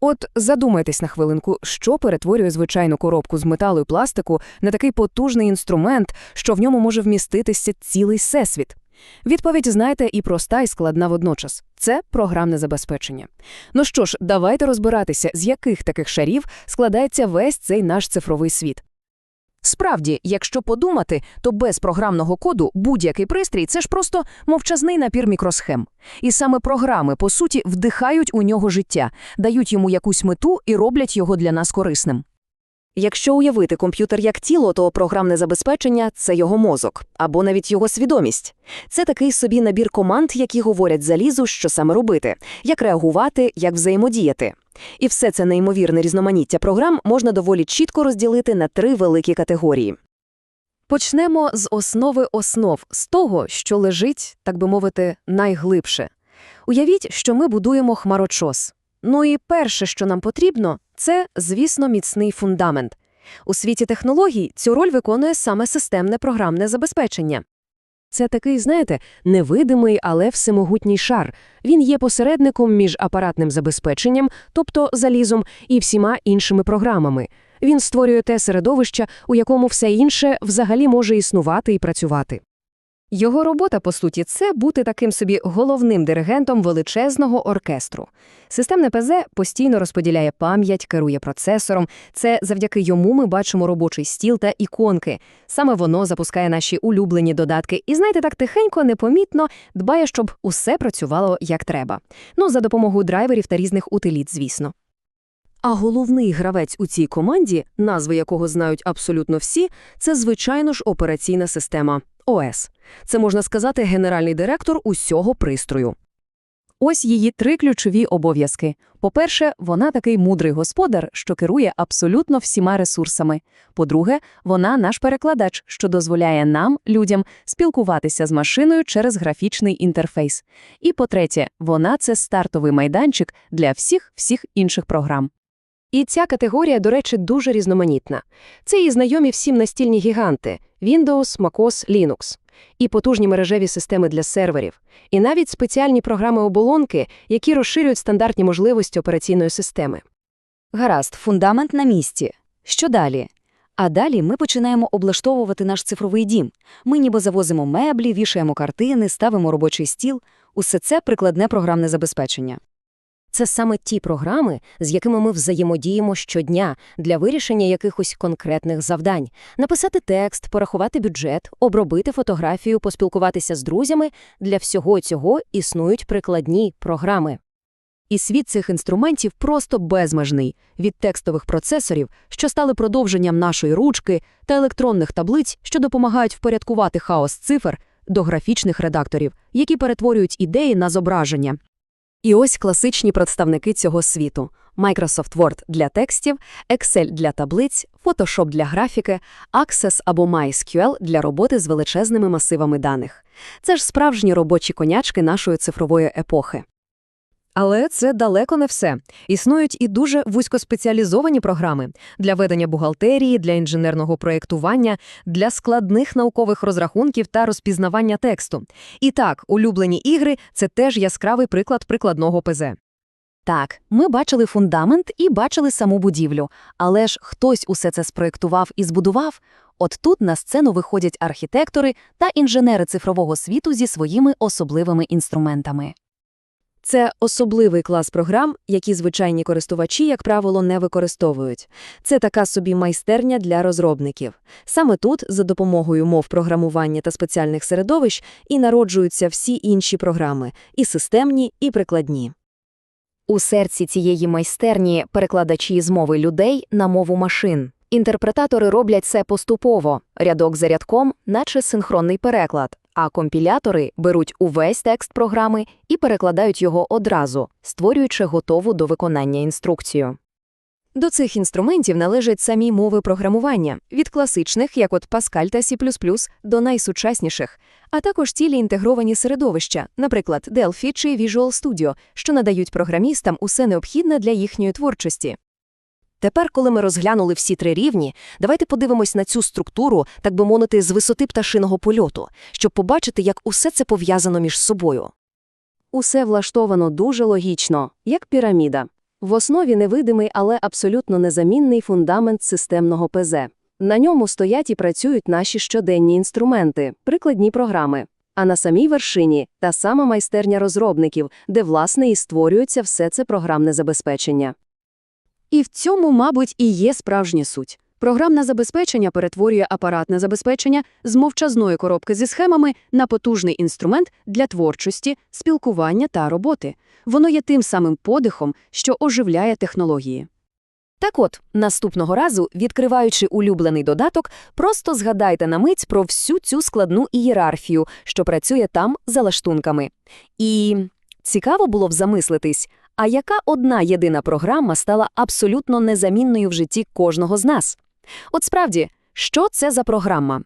От задумайтесь на хвилинку, що перетворює звичайну коробку з металу і пластику на такий потужний інструмент, що в ньому може вміститися цілий всесвіт. Відповідь, знаєте, і проста, і складна водночас. Це програмне забезпечення. Ну що ж, давайте розбиратися, з яких таких шарів складається весь цей наш цифровий світ. Справді, якщо подумати, то без програмного коду будь-який пристрій це ж просто мовчазний напір мікросхем. І саме програми, по суті, вдихають у нього життя, дають йому якусь мету і роблять його для нас корисним. Якщо уявити комп'ютер як тіло, то програмне забезпечення це його мозок або навіть його свідомість. Це такий собі набір команд, які говорять залізу, що саме робити, як реагувати, як взаємодіяти. І все це неймовірне різноманіття програм можна доволі чітко розділити на три великі категорії. Почнемо з основи основ, з того, що лежить, так би мовити, найглибше. Уявіть, що ми будуємо хмарочос. Ну і перше, що нам потрібно, це, звісно, міцний фундамент. У світі технологій цю роль виконує саме системне програмне забезпечення. Це такий, знаєте, невидимий, але всемогутній шар. Він є посередником між апаратним забезпеченням, тобто залізом, і всіма іншими програмами. Він створює те середовище, у якому все інше взагалі може існувати і працювати. Його робота, по суті, це бути таким собі головним диригентом величезного оркестру. Системне ПЗ постійно розподіляє пам'ять, керує процесором. Це завдяки йому ми бачимо робочий стіл та іконки. Саме воно запускає наші улюблені додатки і, знаєте, так тихенько, непомітно дбає, щоб усе працювало як треба. Ну, за допомогою драйверів та різних утиліт, звісно. А головний гравець у цій команді, назви якого знають абсолютно всі, це, звичайно ж, операційна система ОС. Це, можна сказати, генеральний директор усього пристрою. Ось її три ключові обов'язки. По-перше, вона такий мудрий господар, що керує абсолютно всіма ресурсами. По-друге, вона наш перекладач, що дозволяє нам, людям, спілкуватися з машиною через графічний інтерфейс. І по-третє, вона це стартовий майданчик для всіх всіх інших програм. І ця категорія, до речі, дуже різноманітна. Це і знайомі всім настільні гіганти Windows, MacOS, Linux, і потужні мережеві системи для серверів, і навіть спеціальні програми-оболонки, які розширюють стандартні можливості операційної системи. Гаразд, фундамент на місці. Що далі? А далі ми починаємо облаштовувати наш цифровий дім. Ми ніби завозимо меблі, вішаємо картини, ставимо робочий стіл. Усе це прикладне програмне забезпечення. Це саме ті програми, з якими ми взаємодіємо щодня для вирішення якихось конкретних завдань, написати текст, порахувати бюджет, обробити фотографію, поспілкуватися з друзями. Для всього цього існують прикладні програми. І світ цих інструментів просто безмежний від текстових процесорів, що стали продовженням нашої ручки, та електронних таблиць, що допомагають впорядкувати хаос цифр, до графічних редакторів, які перетворюють ідеї на зображення. І ось класичні представники цього світу: Microsoft Word для текстів, Excel для таблиць, Photoshop для графіки, Access або MySQL для роботи з величезними масивами даних. Це ж справжні робочі конячки нашої цифрової епохи. Але це далеко не все. Існують і дуже вузькоспеціалізовані програми для ведення бухгалтерії, для інженерного проєктування, для складних наукових розрахунків та розпізнавання тексту. І так, улюблені ігри це теж яскравий приклад прикладного ПЗ. Так, ми бачили фундамент і бачили саму будівлю, але ж хтось усе це спроєктував і збудував. От тут на сцену виходять архітектори та інженери цифрового світу зі своїми особливими інструментами. Це особливий клас програм, які звичайні користувачі, як правило, не використовують. Це така собі майстерня для розробників. Саме тут, за допомогою мов програмування та спеціальних середовищ, і народжуються всі інші програми – і системні, і прикладні. У серці цієї майстерні перекладачі з мови людей на мову машин. Інтерпретатори роблять це поступово, рядок за рядком, наче синхронний переклад, а компілятори беруть увесь текст програми і перекладають його одразу, створюючи готову до виконання інструкцію. До цих інструментів належать самі мови програмування, від класичних, як от Pascal та C++, до найсучасніших, а також цілі інтегровані середовища, наприклад, Delphi чи Visual Studio, що надають програмістам усе необхідне для їхньої творчості. Тепер, коли ми розглянули всі три рівні, давайте подивимось на цю структуру, так би мовити, з висоти пташиного польоту, щоб побачити, як усе це пов'язано між собою. Усе влаштовано дуже логічно, як піраміда. В основі невидимий, але абсолютно незамінний фундамент системного ПЗ. На ньому стоять і працюють наші щоденні інструменти, прикладні програми. А на самій вершині – та сама майстерня розробників, де, власне, і створюється все це програмне забезпечення. І в цьому, мабуть, і є справжня суть. Програмне забезпечення перетворює апаратне забезпечення з мовчазної коробки зі схемами на потужний інструмент для творчості, спілкування та роботи. Воно є тим самим подихом, що оживляє технології. Так от, наступного разу, відкриваючи улюблений додаток, просто згадайте на мить про всю цю складну ієрархію, що працює там за лаштунками. І цікаво було б замислитись, а яка одна єдина програма стала абсолютно незамінною в житті кожного з нас? От справді, що це за програма?